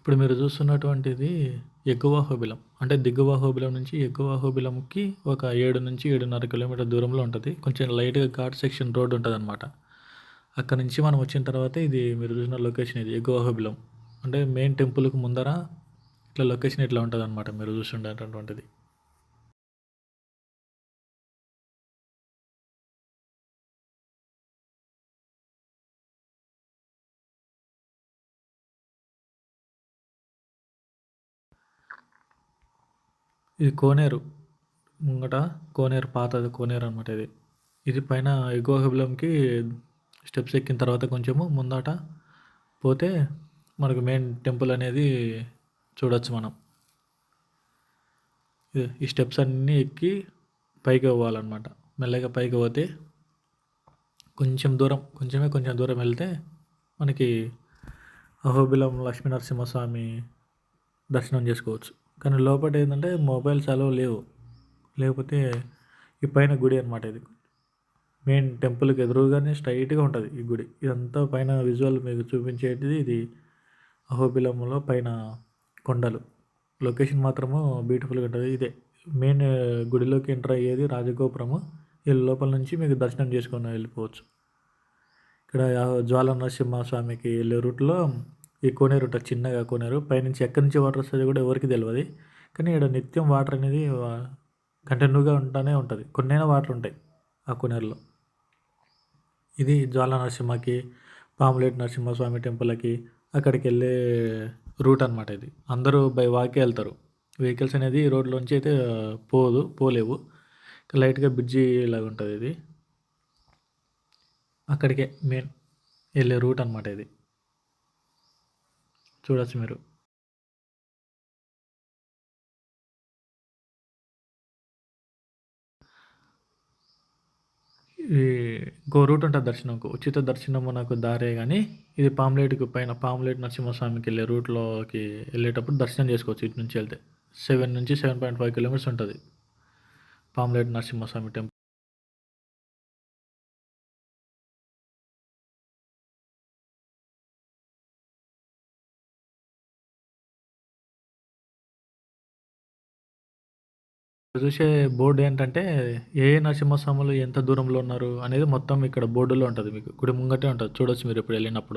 ఇప్పుడు మీరు చూస్తున్నటువంటిది ఎగువ అహోబిలం అంటే దిగువ అహోబిలం నుంచి ఎగువ అహోబిలంకి ఒక ఏడు నుంచి ఏడున్నర కిలోమీటర్ దూరంలో ఉంటుంది. కొంచెం లైట్గా ఘాట్ సెక్షన్ రోడ్ ఉంటుంది అనమాట అక్కడ నుంచి మనం వచ్చిన తర్వాత ఇది మీరు చూసిన లొకేషన్ ఇది ఎగువ అహోబిలం అంటే మెయిన్ టెంపుల్కి ముందర ఇట్లా లొకేషన్ ఇట్లా ఉంటుంది అనమాట మీరు చూస్తుండేటటువంటిది. ఇది కోనేరు. ముంగట కోనేరు పాతది కోనేరు అనమాట ఇది. ఇది పైన ఎగువ అహోబిలంకి స్టెప్స్ ఎక్కిన తర్వాత కొంచెము ముందట పోతే మనకు మెయిన్ టెంపుల్ అనేది చూడొచ్చు మనం. ఈ స్టెప్స్ అన్నీ ఎక్కి పైకి పోవాలన్నమాట. మెల్లగా పైకి పోతే కొంచెం దూరం కొంచెమే కొంచెం దూరం వెళ్తే మనకి అహోబిలం లక్ష్మీనరసింహస్వామి దర్శనం చేసుకోవచ్చు. కానీ లోపల ఏంటంటే మొబైల్స్ అలో లేవు. లేకపోతే ఈ పైన గుడి అనమాట ఇది. మెయిన్ టెంపుల్కి ఎదురుగానే స్ట్రైట్గా ఉంటుంది ఈ గుడి. ఇదంతా పైన విజువల్ మీకు చూపించేటిది ఇది అహోబిలంలో పైన కొండలు. లొకేషన్ మాత్రము బ్యూటిఫుల్గా ఉంటుంది. ఇదే మెయిన్ గుడిలోకి ఎంటర్ అయ్యేది రాజగోపురము. ఈ లోపల నుంచి మీకు దర్శనం చేసుకొని వెళ్ళిపోవచ్చు. ఇక్కడ జ్వాల నరసింహ స్వామికి వెళ్ళే రూట్లో ఈ కోనేరు ఉంటుంది చిన్నగా కోనేరు. పైనుంచి ఎక్కడి నుంచి వాటర్ వస్తుంది కూడా ఎవరికి తెలియదు కానీ ఇక్కడ నిత్యం వాటర్ అనేది కంటిన్యూగా ఉంటానే ఉంటుంది. కొన్నైనా వాటర్ ఉంటాయి ఆ కోనేరులో. ఇది జ్వాల నరసింహకి పాములేటి నరసింహస్వామి టెంపుల్కి అక్కడికి వెళ్ళే రూట్ అనమాట ఇది. అందరూ బై వాకే వెళ్తారు. వెహికల్స్ అనేది రోడ్లోంచి అయితే పోదు పోలేవు. లైట్గా బ్రిడ్జి లాగా ఉంటుంది ఇది. అక్కడికే మెయిన్ వెళ్ళే రూట్ అనమాట ఇది. చూడొచ్చు మీరు. ఈ ఇంకో రూట్ ఉంటుంది దర్శనంకు. ఉచిత దర్శనం నాకు దారే కానీ ఇది పాములేటికి పైన పాములేటి నరసింహస్వామికి వెళ్ళే రూట్లోకి వెళ్ళేటప్పుడు దర్శనం చేసుకోవచ్చు ఇటు నుంచి వెళ్తే. సెవెన్ నుంచి సెవెన్ పాయింట్ ఫైవ్ కిలోమీటర్స్ ఉంటుంది. పాములేటి నరసింహస్వామి టెంపుల్. చూసే బోర్డు ఏంటంటే ఏ ఏ నరసింహస్వాములు ఎంత దూరంలో ఉన్నారు అనేది మొత్తం ఇక్కడ బోర్డులో ఉంటుంది మీకు. గుడి ముంగటే ఉంటుంది. చూడొచ్చు మీరు ఇప్పుడు వెళ్ళినప్పుడు.